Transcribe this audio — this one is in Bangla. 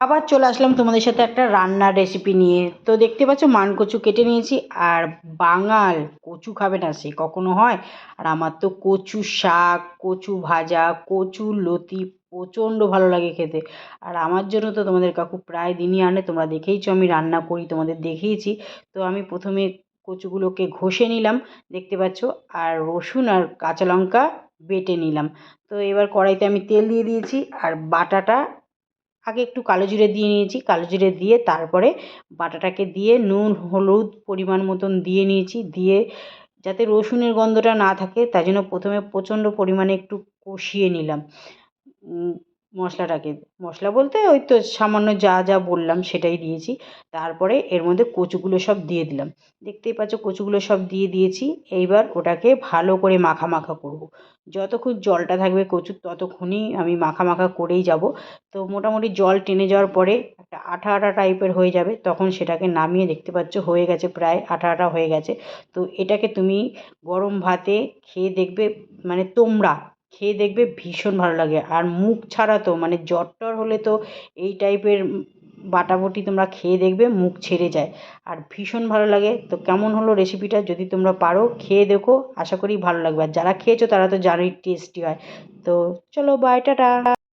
আবার চলে আসলাম তোমাদের সাথে একটা রান্নার রেসিপি নিয়ে। তো দেখতে পাচ্ছ মানকচু কেটে নিয়েছি, আর বাঙাল কচু খাবে না সে, কখনো হয়? আর আমার তো কচু শাক, কচু ভাজা, কচু লতি প্রচণ্ড ভালো লাগে খেতে। আর আমার জন্য তো তোমাদের কাকু প্রায় দিনই আনে, তোমরা দেখেইছো আমি রান্না করি, তোমাদের দেখিয়েছি। তো আমি প্রথমে কচুগুলোকে ঘষে নিলাম, দেখতে পাচ্ছ, আর রসুন আর কাঁচা লঙ্কা বেটে নিলাম। তো এবার কড়াইতে আমি তেল দিয়ে দিয়েছি, আর বাটাটা আগে একটু কালো জিরে দিয়ে নিয়েছি। কালো জিরে দিয়ে তারপরে বাটাটাকে দিয়ে নুন, হলুদ পরিমাণ মতন দিয়ে নিয়েছি। দিয়ে যাতে রসুনের গন্ধটা না থাকে, তাই জন্য প্রথমে প্রচণ্ড পরিমাণে একটু কষিয়ে নিলাম। মশলাটাকে, মশলা বলতে ওই তো সামান্য যা যা বললাম সেটাই দিয়েছি। তারপরে এর মধ্যে কচুগুলো সব দিয়ে দিলাম। দেখতেই পাচ্ছ কচুগুলো সব দিয়ে দিয়েছি। এইবার ওটাকে ভালো করে মাখা মাখা করব। যতক্ষণ জলটা থাকবে কচুর ততক্ষণই আমি মাখা মাখা করেই যাব। তো মোটামুটি জল টেনে যাওয়ার পরে একটা আঠা আঠা টাইপের হয়ে যাবে। তখন সেটাকে নামিয়ে দেখতে পাচ্ছ হয়ে গেছে প্রায় আঠা আঠা হয়ে গেছে। তো এটাকে তুমি গরম ভাতে খেয়ে দেখবে মানে তোমরা খেয়ে দেখবে ভীষণ ভালো লাগে। আর মুখ ছাড়া তো মানে জ্বর টর হলে তো এই টাইপের বাটাবটি তোমরা খেয়ে দেখবে মুখ ছেড়ে যায়। আর ভীষণ ভালো লাগে। তো কেমন হলো রেসিপিটা যদি তোমরা পারো খেয়ে দেখো। আশা করি ভালো লাগবে। আর যারা খেয়েছো তারা তো জানোই টেস্টি হয়। তো চলো বাই টাটা!